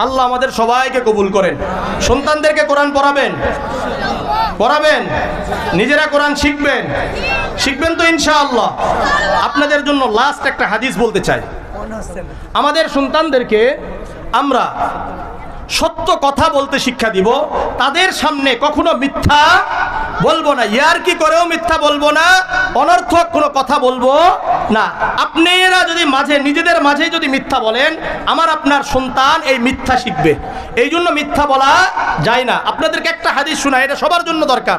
আল্লাহ আমাদের সবাইকে কবুল করেন। সন্তানদেরকে কোরআন পড়াবেন। পড়াবেন। নিজেরা কোরআন শিখবেন। শিখবেন তো ইনশাআল্লাহ। আপনাদের জন্য লাস্ট একটা হাদিস বলতে চাই। আমাদের সন্তানদেরকে আমরা সত্য কথা বলতে শিক্ষা দিব। তাদের সামনে কখনো মিথ্যা বলব না, ইয়ার কি করেও মিথ্যা বলব না, অনর্থক কোনো কথা বলব না। আপনারা যদি মাঝে, নিজেদের মাঝে যদি মিথ্যা বলেন, আমার আপনার সন্তান এই মিথ্যা শিখবে। এই জন্য মিথ্যা বলা যায় না। আপনাদেরকে একটা হাদিস শোনা এটা সবার জন্য দরকার।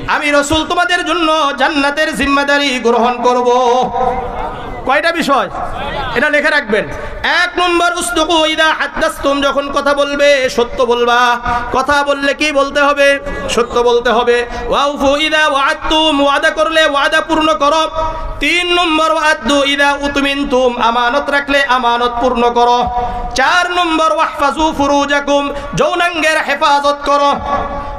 আমি রসুল তোমাদের জন্য জান্নাতের জিম্মাদারি গ্রহণ করব। কয়টা বিষয়? এটা লিখে রাখবেন। এক নম্বর উস্তুকু ইদা হাদ্দাস্তুম, যখন কথা বলবে, সত্য বলবা। কথা বললে কি বলতে হবে? সত্য বলতে হবে। ওয়াউফু ইদা ওয়াদতুম, ওয়াদা করলে ওয়াদা পূর্ণ করো। তিন নম্বর ওয়াদু ইদা উতমিনতুম, আমানত রাখলে আমানত পূর্ণ করো। চার নম্বর ওয়াহফাজু ফুরুজাকুম, যৌনাঙ্গের হেফাজত করো।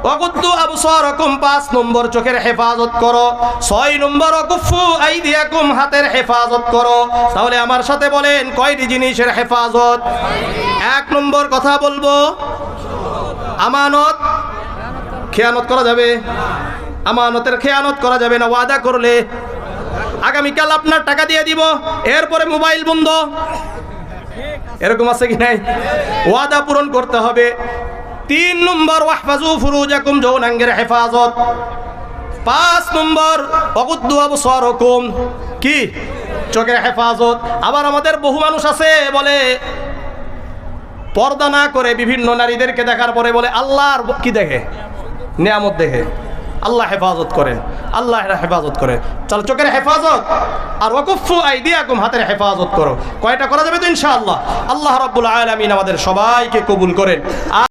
ওয়াকুদ্দু আবসারাকুম, পাঁচ নম্বর চোখের হেফাজত করো। ছয় নম্বর কুফু আইদিয়াকুম, হাতের হেফাজত করো। তাহলে আমার সাথে বলেন, কয়টি জিনিসের হেফাজত? এক নম্বর কথা বলব, আমানত। খেয়ানত করা যাবে? আমানতের খেয়ানত করা যাবে না, ওয়াদা করলে। আগামীকাল আপনার টাকা দিয়ে দিব, এরপরে মোবাইল বন্ধ। এরকম আছে কি নাই? ওয়াদা পূরণ করতে হবে। তিন নম্বর, ওয়াহফাজু ফুরুজাকুম যৌনাঙ্গের হেফাজত। পাঁচ নম্বর অগুদ্দু আবসারকুম। কি? চোখের হেফাজত। আবার আমাদের বহু মানুষ আছে, বলে পর্দা না করে বিভিন্ন নারীদেরকে দেখার পরে বলে, আল্লাহর কি দেখে? নিয়ামত দেখে। আল্লাহ হেফাজত করেন। আল্লাহ হেফাজত করে। চলো চোখের হেফাজত আর ওকুফু আইদিয়াকুম, হাতের হেফাজত করো। কয়টা করা যাবে তো ইনশাআল্লাহ? আল্লাহ রাব্বুল আলামিন আমাদের সবাইকে কবুল করেন।